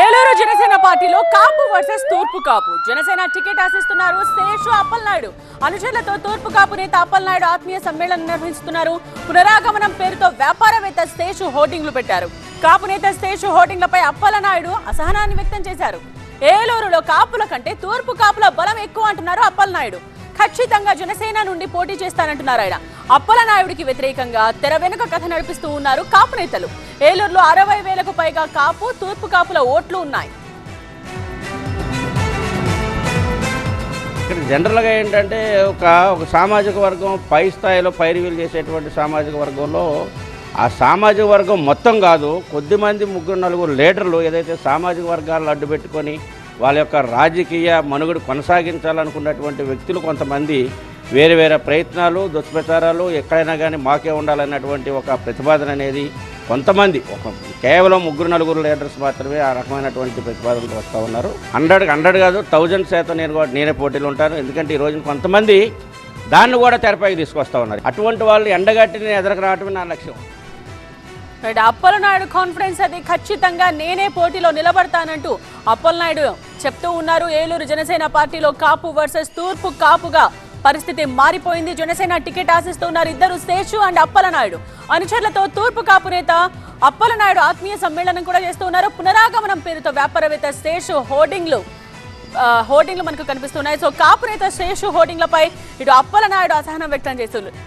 ఏలూరు జనసేన పార్టీలో కాపు వర్సెస్ తూర్పు కాపు. జనసేన టికెట్ ఆశిస్తున్నారు శేషు అప్పలనాయుడు. అనుచరులతో తూర్పు కాపు నేత అప్పలనాయుడు ఆత్మీయ సమ్మేళనం నిర్వహిస్తున్నారు. పునరాగమనం పేరుతో వ్యాపారవేత్త శేషు హోర్డింగ్లు పెట్టారు. కాపు నేత శేషు హోర్డింగ్లపై అప్పలనాయుడు అసహనాన్ని వ్యక్తం చేశారు. ఏలూరులో కాపుల కంటే తూర్పు కాపుల బలం ఎక్కువ అంటున్నారు అప్పలనాయుడు. ఖచ్చితంగా జనసేన నుండి పోటీ చేస్తానంటున్నారు ఆయన. అప్పలనాయుడికి వ్యతిరేకంగా తెర వెనుక కథ నడిపిస్తూ ఉన్నారు కాపు నేతలు. ఏలూరులో అరవై వేలకు పైగా కాపు తూర్పు కాపుల ఓట్లు ఉన్నాయి. ఇక్కడ జనరల్గా ఏంటంటే ఒక ఒక సామాజిక వర్గం పై స్థాయిలో పైరువీలు చేసేటువంటి సామాజిక వర్గంలో ఆ సామాజిక వర్గం మొత్తం కాదు కొద్దిమంది ముగ్గురు నలుగురు లీడర్లు ఏదైతే సామాజిక వర్గాలను అడ్డు పెట్టుకొని వాళ్ళ యొక్క రాజకీయ మనుగడ కొనసాగించాలనుకున్నటువంటి వ్యక్తులు కొంతమంది వేరే వేరే ప్రయత్నాలు దుష్ప్రచారాలు ఎక్కడైనా కానీ మాకే ఉండాలన్నటువంటి ఒక ప్రతిపాదన అనేది కొంతమంది ఒక కేవలం ముగ్గురు నలుగురు లీడర్స్ మాత్రమే ఆ రకమైనటువంటి ప్రతిపాదనలు వస్తూ ఉన్నారు. హండ్రెడ్ హండ్రెడ్ కాదు థౌజండ్ శాతం నేను కూడా నేనే పోటీలు ఉంటాను. ఎందుకంటే ఈ రోజున కొంతమంది దాన్ని కూడా తెరపైకి తీసుకొస్తా ఉన్నారు. అటువంటి వాళ్ళు ఎండగట్టిని ఎదురకు రావటమే నా లక్ష్యం. రైట్ అప్పలనాయుడు కాన్ఫిడెన్స్ అది ఖచ్చితంగా నేనే పోటీలో నిలబడతానంటూ అప్పలనాయుడు చెప్తూ ఉన్నారు. ఏలూరు జనసేన పార్టీలో కాపు వర్సెస్ తూర్పు కాపుగా పరిస్థితి మారిపోయింది. జనసేన టికెట్ ఆశిస్తున్నారు ఇద్దరు శేషు అండ్ అప్పలనాయుడు. అనుచరులతో తూర్పు కాపు నేత అప్పలనాయుడు ఆత్మీయ సమ్మేళనం కూడా చేస్తూ ఉన్నారు పునరాగమనం పేరుతో వ్యాపారవేత్త శేషు హోర్డింగ్లు హోర్డింగ్లు మనకు కనిపిస్తున్నాయి. సో కాపు నేత శేషు హోర్డింగ్లపై ఇటు అప్పలనాయుడు అసహనం వ్యక్తం చేస్తున్నారు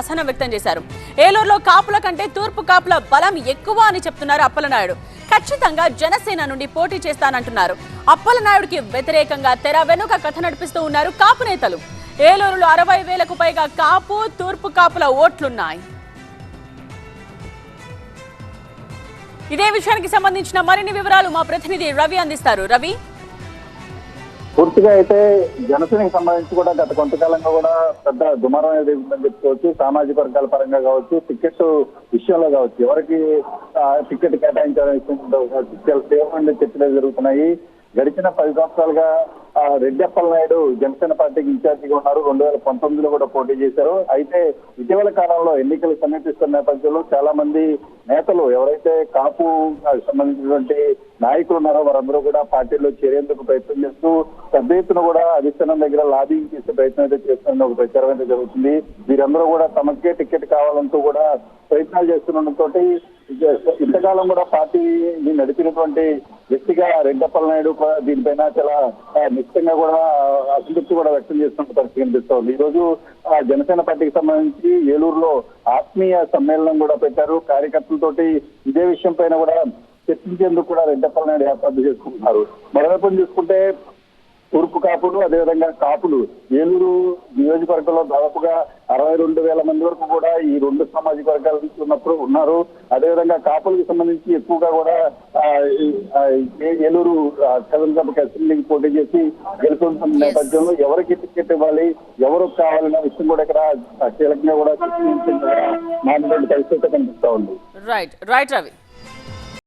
అసహనం వ్యక్తం చేశారు. ఏలూరులో కాపుల కంటే తూర్పు కాపుల బలం ఎక్కువ అని చెప్తున్నారు అప్పలనాయుడు. ఖచ్చితంగా జనసేన నుండి పోటీ చేస్తానంటున్నారు. అప్పలనాయుడికి వ్యతిరేకంగా తెర వెనుక కథ నడిపిస్తూ ఉన్నారు కాపు నేతలు. ఏలూరులో అరవై వేలకు పైగా కాపు తూర్పు కాపుల ఓట్లున్నాయి. ఇదే విషయానికి సంబంధించిన మరిన్ని వివరాలు మా ప్రతినిధి రవి అందిస్తారు. రవి? పూర్తిగా అయితే జనసేనకి సంబంధించి కూడా గత కొంతకాలంగా కూడా పెద్ద దుమారం అనేది ఉందని చెప్పుకోవచ్చు. సామాజిక వర్గాల పరంగా కావచ్చు టికెట్ విషయంలో కావచ్చు. ఎవరికి టికెట్ కేటాయించాలని కావచ్చు తీవ్రమైన చర్చలు జరుగుతున్నాయి. గడిచిన పది సంవత్సరాలుగా రెడ్డప్పల నాయుడు జనసేన పార్టీకి ఇన్ఛార్జిగా ఉన్నారు. రెండు వేల పంతొమ్మిదిలో కూడా పోటీ చేశారు. అయితే ఇటీవల కాలంలో ఎన్నికలు సమీపిస్తున్న నేపథ్యంలో చాలా మంది నేతలు ఎవరైతే కాపు సంబంధించినటువంటి నాయకులు ఉన్నారో వారందరూ కూడా పార్టీలో చేరేందుకు ప్రయత్నం చేస్తూ పెద్ద ఎత్తున కూడా అధిష్టానం దగ్గర లాబింగ్ చేసే ప్రయత్నం అయితే చేస్తున్న ఒక ప్రచారం అయితే జరుగుతుంది. వీరందరూ కూడా తమకే టికెట్ కావాలంటూ కూడా ప్రయత్నాలు చేస్తుండటంతో ఇంతకాలం కూడా పార్టీని నడిపినటువంటి గట్టిగా రెడ్డప్పల నాయుడు కూడా దీనిపైన చాలా నిశ్చితంగా కూడా అసంతృప్తి కూడా వ్యక్తం చేస్తున్న పరిస్థితి కనిపిస్తోంది. ఈ రోజు ఆ, జనసేన పార్టీకి సంబంధించి ఏలూరులో ఆత్మీయ సమ్మేళనం కూడా పెట్టారు. కార్యకర్తలతోటి ఇదే విషయం పైన కూడా చర్చించేందుకు కూడా రెడ్డప్పల నాయుడు ఏర్పాటు చేసుకుంటున్నారు. మరోవైపు చూసుకుంటే తూర్పు కాపులు అదేవిధంగా కాపులు. ఏలూరు నియోజకవర్గంలో దాదాపుగా అరవై రెండు వేల మంది వరకు కూడా ఈ రెండు సామాజిక వర్గాల నుంచి ఉన్నప్పుడు ఉన్నారు. అదేవిధంగా కాపులకు సంబంధించి ఎక్కువగా కూడా ఏలూరు శాసనసభకు అసెంబ్లీకి పోటీ చేసి గెలుపొందుతున్న నేపథ్యంలో ఎవరికి టికెట్ ఇవ్వాలి ఎవరు కావాలనే విషయం కూడా ఇక్కడ కీలకంగా కూడా మాట్లాడే పరిస్థితి కనిపిస్తా ఉంది. Right right Ravi